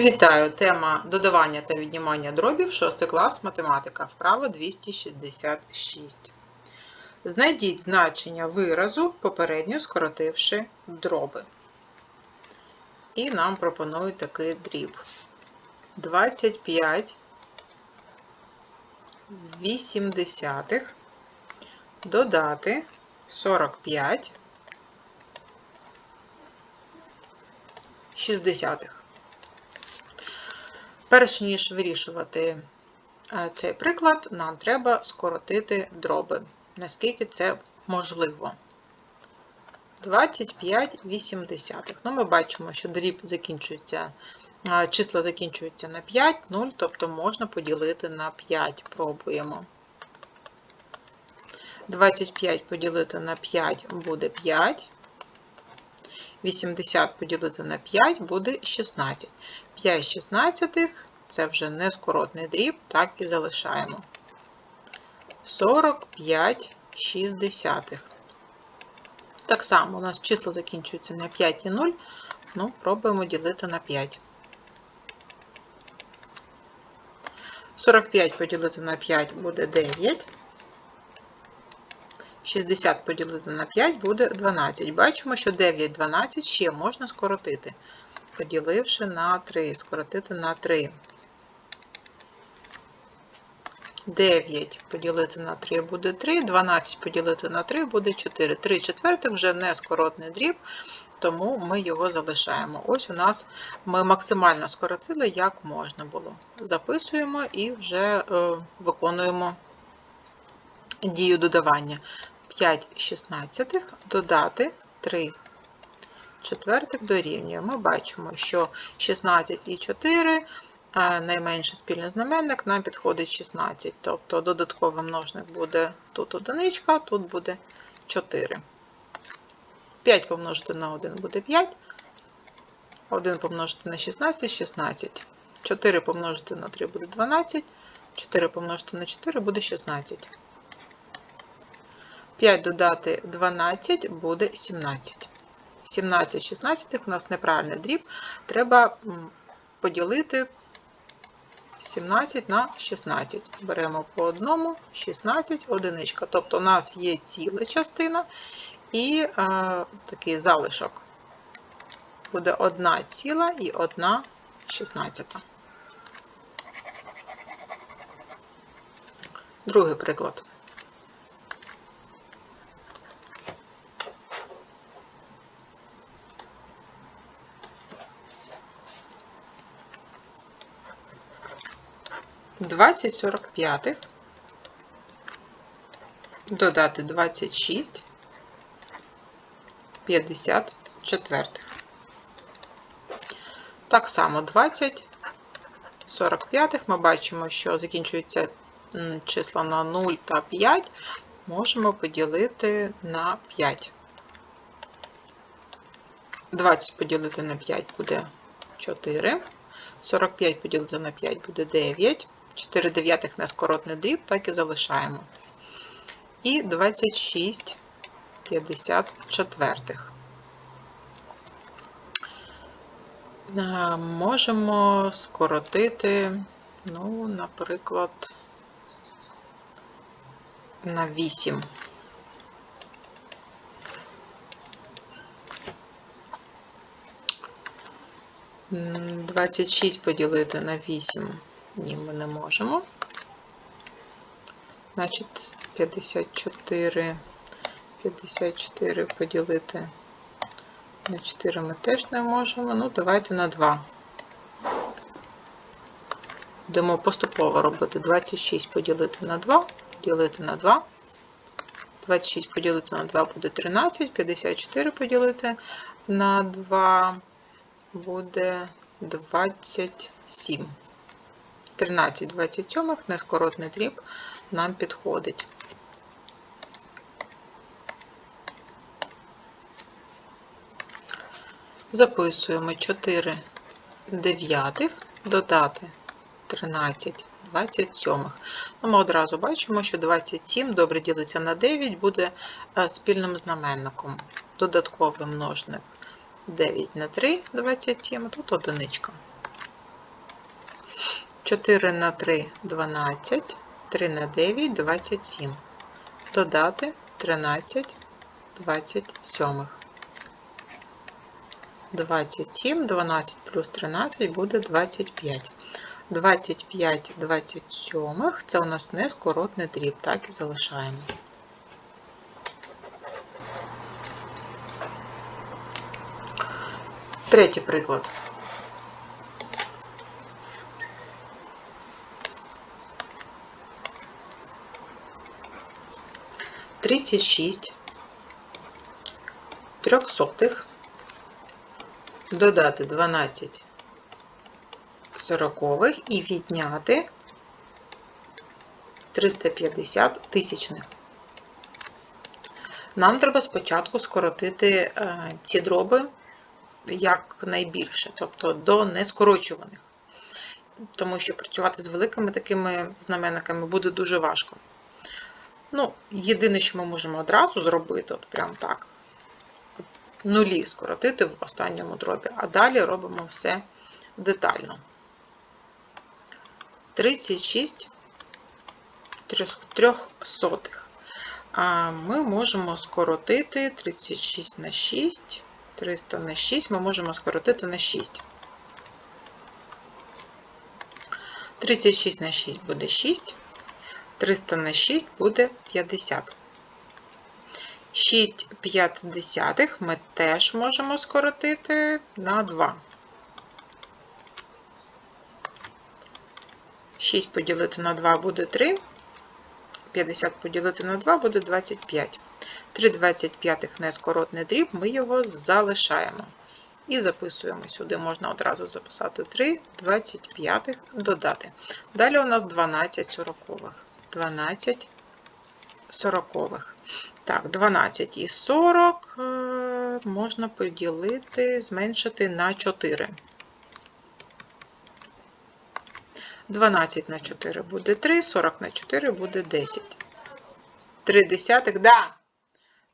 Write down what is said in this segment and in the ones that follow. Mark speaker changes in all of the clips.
Speaker 1: Вітаю! Тема додавання та віднімання дробів 6 клас математика. Вправо 266. Знайдіть значення виразу, попередньо скоротивши дроби. І нам пропонують такий дріб. 25 вісімдесятих додати 45 шістдесятих. Перш ніж вирішувати е, цей приклад, нам треба скоротити дроби, наскільки це можливо. 25 вісімдесятих. Ну, ми бачимо, що дріб закінчується, е, числа закінчуються на 5, 0, тобто можна поділити на 5. Пробуємо. 25 поділити на 5 буде 5. 80 поділити на 5 буде 16. 5 шістнадцятих це вже не скоротний дріб, так і залишаємо. 45 шістдесятих. Так само у нас числа закінчуються на 5 і 0. Ну, пробуємо ділити на 5. 45 поділити на 5 буде 9. 60 поділити на 5 буде 12. Бачимо, що 9 12 ще можна скоротити, поділивши на 3, скоротити на 3. 9 поділити на 3 буде 3, 12 поділити на 3 буде 4. 3 четвертих вже не скоротний дріб, тому ми його залишаємо. Ось у нас ми максимально скоротили, як можна було. Записуємо і вже е, виконуємо дію додавання. 5 шістнадцятих додати 3 четвертих дорівнює. Ми бачимо, що 16 і 4 найменший спільний знаменник нам підходить 16. Тобто додатковий множник буде тут одиничка, тут буде 4. 5 помножити на 1 буде 5. 1 помножити на 16 16. 4 помножити на 3 буде 12. 4 помножити на 4 буде 16. 5 додати 12 буде 17. 17 16 у нас неправильний дріб. Треба поділити 17 на 16. Беремо по одному, 16, одиничка. Тобто у нас є ціла частина і е, такий залишок. Буде 1 ціла і 1 16. Другий приклад. 20 45 додати 26 54. Так само 20 45 ми бачимо, що закінчуються числа на 0 та 5, можемо поділити на 5. 20 поділити на 5 буде 4. 45 поділити на 5 буде 9. 4 дев'ятих на скоротний дріб, так і залишаємо. І 26 54. Е, можемо скоротити, ну, наприклад, на 8. Двадцять шість поділити на вісім. Ні, ми не можемо. Значить, 54, 54 поділити на 4 ми теж не можемо. Ну, давайте на 2. Будемо поступово робити 26 поділити на 2, поділити на 2. 26 поділити на 2 буде 13, 54 поділити на 2 буде 27. 13 27 нескоротний дріб нам підходить. Записуємо 4 дев'ятих додати 13 27. Ну, ми одразу бачимо, що 27 добре ділиться на 9, буде е, спільним знаменником. Додатковий множник 9 на 3 27, тут одиничка. 4 на 3 12, 3 на 9 27. Додати 13 27. 27, 12 плюс 13 буде 25. 25 27 це у нас нескоротний дріб, так і залишаємо. Третій приклад. Тридцять шість трьохсотих додати 12 сорокових і відняти 350 тисячних. Нам треба спочатку скоротити е, ці дроби як найбільше, тобто до нескорочуваних. Тому що працювати з великими такими знаменниками буде дуже важко. Ну, єдине, що ми можемо одразу зробити, от прям так, нулі скоротити в останньому дробі, а далі робимо все детально. 36 трьохсотих. Ми можемо скоротити 36 на 6, 300 на 6, ми можемо скоротити на 6. 36 на 6 буде 6, 300 на 6 буде 50. 6 п'ятдесятих ми теж можемо скоротити на 2. 6 поділити на 2 буде 3. 50 поділити на 2 буде 25. 3 25 нескоротний дріб, ми його залишаємо. І записуємо сюди, можна одразу записати 3 25 додати. Далі у нас 12 сорокових. 12 сорокових. Так, 12 і 40 е, можна поділити, зменшити на 4. 12 на 4 буде 3, 40 на 4 буде 10. 3 десятих, да!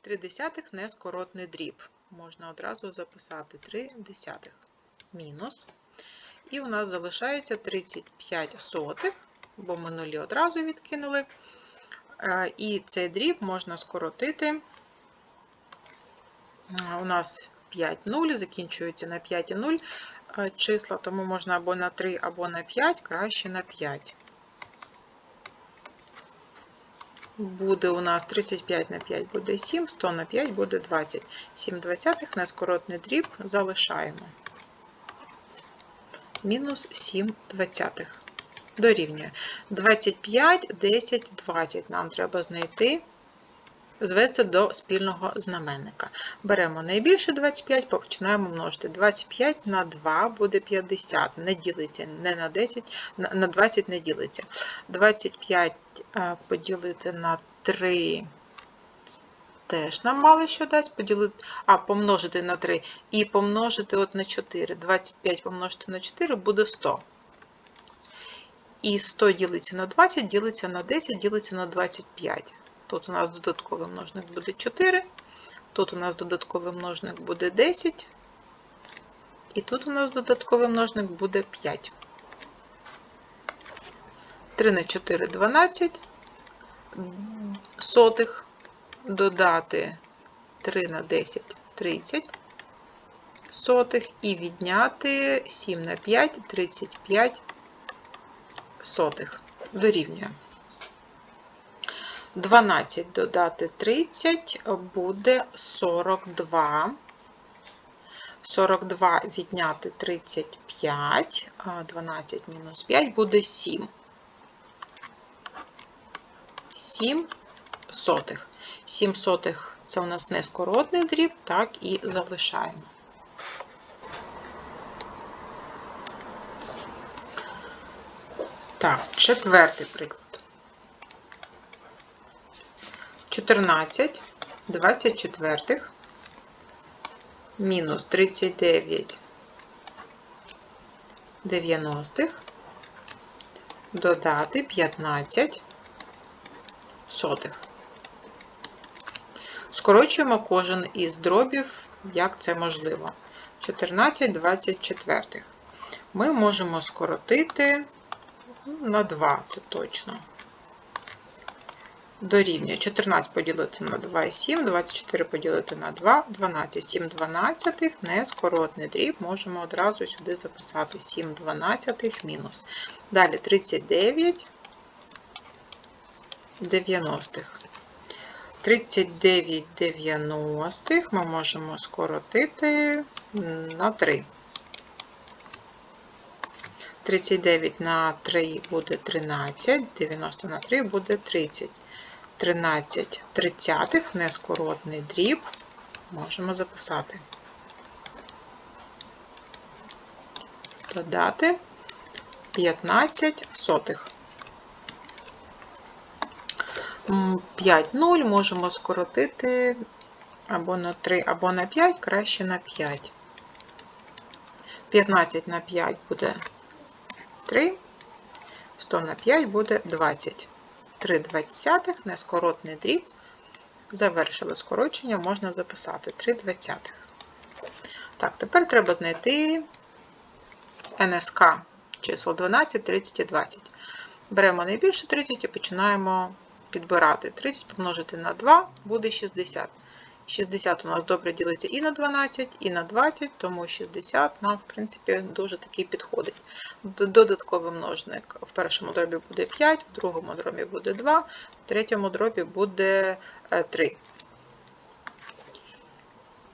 Speaker 1: 3 десятих нескоротний дріб. Можна одразу записати 3 десятих мінус. І у нас залишається 35 сотих, бо ми нулі одразу відкинули. Е, і цей дріб можна скоротити. У нас 5 0, закінчується на 5 і 0 числа, тому можна або на 3, або на 5, краще на 5. Буде у нас 35 на 5 буде 7, 100 на 5 буде 20. 7 двадцятих на скоротний дріб залишаємо. Мінус 7 двадцятих. Дорівнює. 25, 10, 20 нам треба знайти звести до спільного знаменника. Беремо найбільше 25, починаємо множити. 25 на 2 буде 50, не ділиться, не на 10, на 20 не ділиться. 25 е, поділити на 3. Теж нам мало що дасть поділити, а помножити на 3 і помножити от на 4. 25 помножити на 4 буде 100. І 100 ділиться на 20, ділиться на 10, ділиться на 25. Тут у нас додатковий множник буде 4, тут у нас додатковий множник буде 10, і тут у нас додатковий множник буде 5. 3 на 4 12 сотих, додати 3 на 10 30 сотих і відняти 7 на 5 35 сотих. Дорівнює. 12 додати 30 буде 42. 42 відняти 35, 12 мінус 5 буде 7. 7 сотих. 7 сотих це у нас нескоротний дріб, так і залишаємо. Так, четвертий приклад. 14 24 мінус 39 90 додати 15 сотих. Скорочуємо кожен із дробів, як це можливо. 14 24. Ми можемо скоротити На 2 це точно. Дорівнює 14 поділити на 2 і 7, 24 поділити на 2, 12. 7 дванадцятих нескоротний дріб. Можемо одразу сюди записати 7 дванадцятих мінус. Далі 39 дев'яностих. 39 дев'яностих ми можемо скоротити на 3. 39 на 3 буде 13, 90 на 3 буде 30. 13 тридцятих, нескоротний дріб, можемо записати. Додати 15 сотих. 5 0 можемо скоротити або на 3, або на 5, краще на 5. 15 на 5 буде 3, 100 на 5 буде 20. 3 двадцятих, нескоротний дріб. Завершили скорочення, можна записати 3 двадцятих. Так, тепер треба знайти НСК чисел 12, 30 і 20. Беремо найбільше 30 і починаємо підбирати. 30 помножити на 2 буде 60. 60 у нас добре ділиться і на 12, і на 20, тому 60 нам, в принципі, дуже такий підходить. Додатковий множник в першому дробі буде 5, в другому дробі буде 2, в третьому дробі буде 3.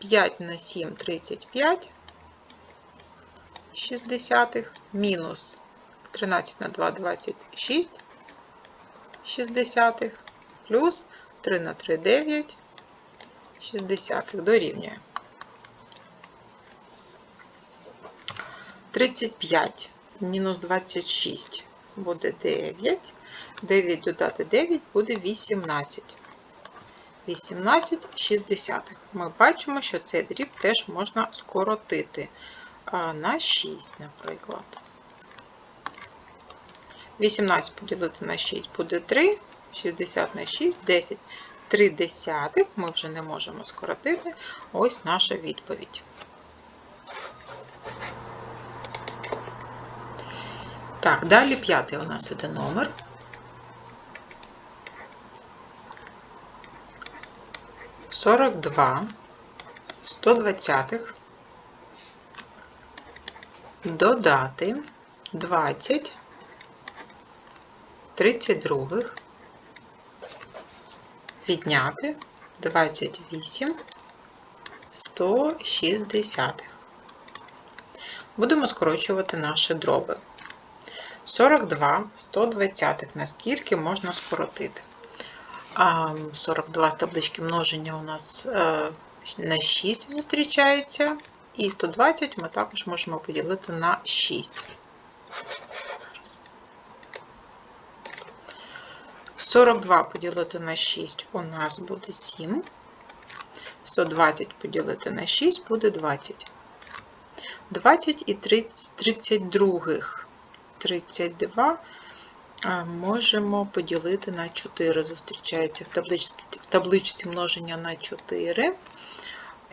Speaker 1: 5 на 7 35, 60, мінус 13 на 2 26, 60, плюс 3 на 3 9, 60 дорівнює. 35 мінус 26 буде 9. 9 додати 9 буде 18. 18 60. Ми бачимо, що цей дріб теж можна скоротити на 6, наприклад. 18 поділити на 6 буде 3, 60 на 6 10. 3 десятих ми вже не можемо скоротити. Ось наша відповідь. Так, далі п'ятий у нас іде номер. Сорок два, сто двадцятих, додати двадцять, тридцять других, відняти 28 160. Будемо скорочувати наші дроби. 42 120, наскільки можна скоротити. 42 з таблички множення у нас е, на 6 зустрічається, і 120 ми також можемо поділити на 6. 42 поділити на 6 у нас буде 7. 120 поділити на 6 буде 20. 20 і 32. 32 можемо поділити на 4. Зустрічається в табличці, в табличці множення на 4.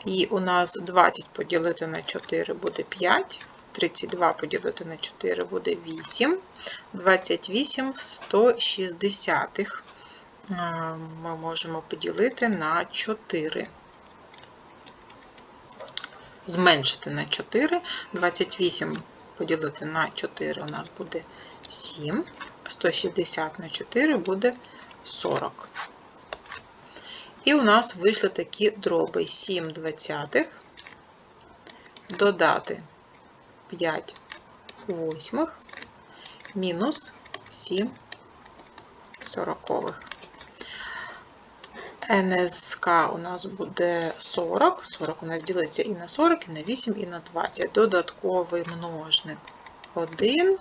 Speaker 1: І у нас 20 поділити на 4 буде 5. 32 поділити на 4 буде 8. 28 160 ми можемо поділити на 4. Зменшити на 4. 28 поділити на 4 у нас буде 7. 160 на 4 буде 40. І у нас вийшли такі дроби 7 двадцятих, додати 5 восьмих мінус 7 сорокових. НСК у нас буде 40. 40 у нас ділиться і на 40, і на 8, і на 20. Додатковий множник 1.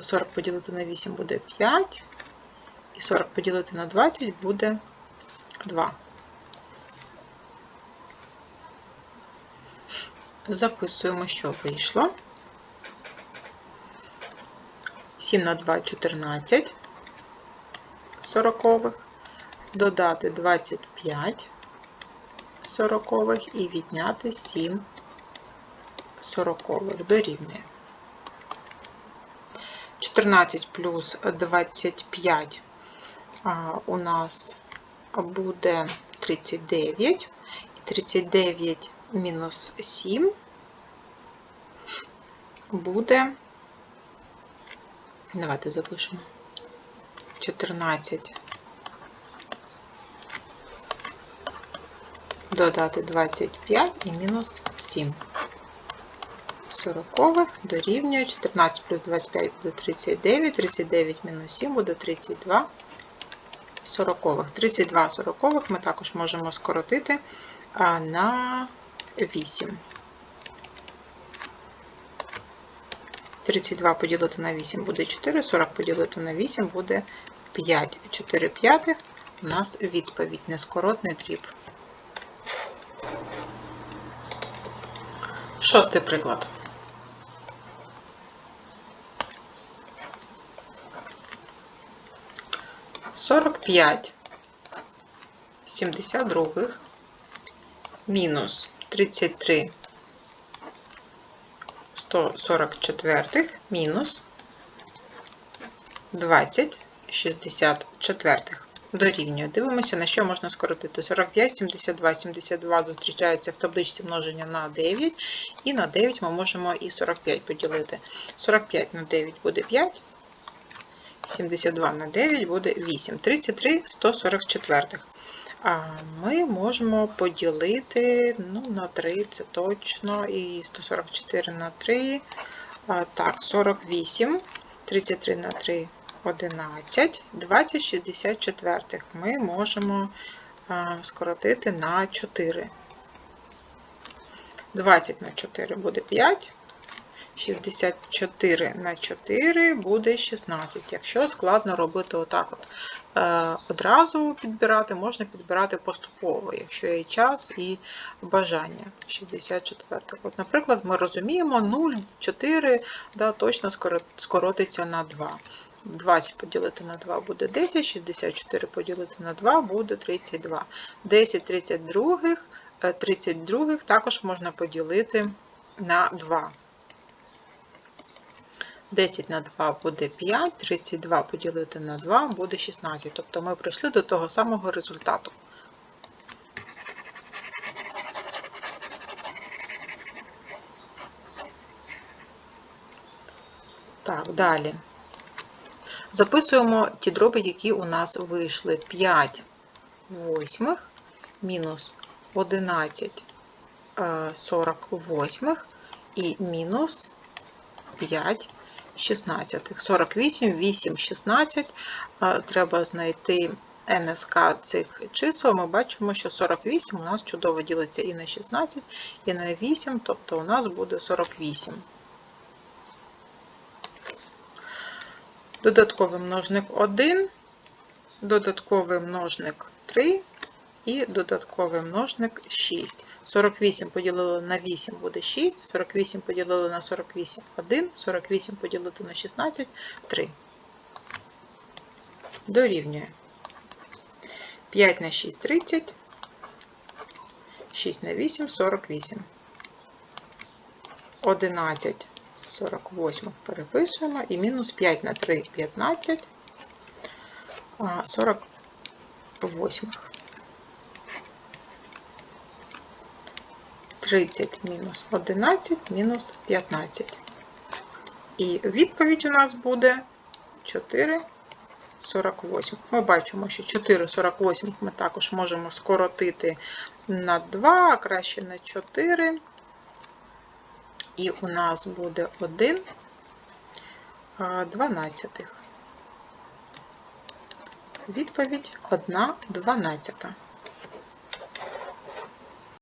Speaker 1: 40 поділити на 8 буде 5. І 40 поділити на 20 буде 2. Записуємо, що вийшло. 7 на 2 14 сорокових, додати 25 сорокових і відняти 7 сорокових дорівнює. 14 плюс 25 а, у нас буде 39. І 39 мінус 7 буде. Давайте запишемо. 14. Додати 25 і мінус 7. 40 дорівнює 14 плюс 25 буде 39, 39 мінус 7 буде 32 сорокових. 32 сорокових ми також можемо скоротити на 8. 32 поділити на 8 буде 4, 40 поділити на 8 буде 5. 4 п'ятих у нас відповідь нескоротний дріб. Шостий приклад. Сорок п'ять сімдесят других мінус тридцять три 144 мінус 20 64 дорівнює. Дивимося, на що можна скоротити. 45, 72, 72 зустрічаються в табличці множення на 9, і на 9 ми можемо і 45 поділити. 45 на 9 буде 5, 72 на 9 буде 8. 33 144 ми можемо поділити ну, на 3, це точно, і 144 на 3. Так, 48, 33 на 3, 11, 20, 64 ми можемо скоротити на 4. 20 на 4 буде 5. 64 на 4 буде 16. Якщо складно робити отак от е, одразу підбирати, можна підбирати поступово, якщо є час і бажання. 64. От, Наприклад, ми розуміємо 0,4 да, точно скоротиться на 2. 20 поділити на 2 буде 10, 64 поділити на 2 буде 32. 10 32 32 також можна поділити на 2. 10 на 2 буде 5, 32 поділити на 2 буде 16. Тобто ми прийшли до того самого результату. Так, далі. Записуємо ті дроби, які у нас вийшли 5 восьмих мінус 11 48 е, і мінус 5 16. 48, 8, 16. Треба знайти НСК цих чисел. Ми бачимо, що 48 у нас чудово ділиться і на 16, і на 8, тобто у нас буде 48. Додатковий множник 1, додатковий множник 3 і додатковий множник 6. 48 поділили на 8 буде 6, 48 поділили на 48 1, 48 поділити на 16 3. Дорівнює. 5 на 6 30, 6 на 8 48. 11 48 переписуємо і мінус 5 на 3 15, 48. 30 мінус 11 мінус 15. І відповідь у нас буде 4,48. Ми бачимо, що 4,48 ми також можемо скоротити на 2, а краще на 4. І у нас буде 1 12. Відповідь 1 12.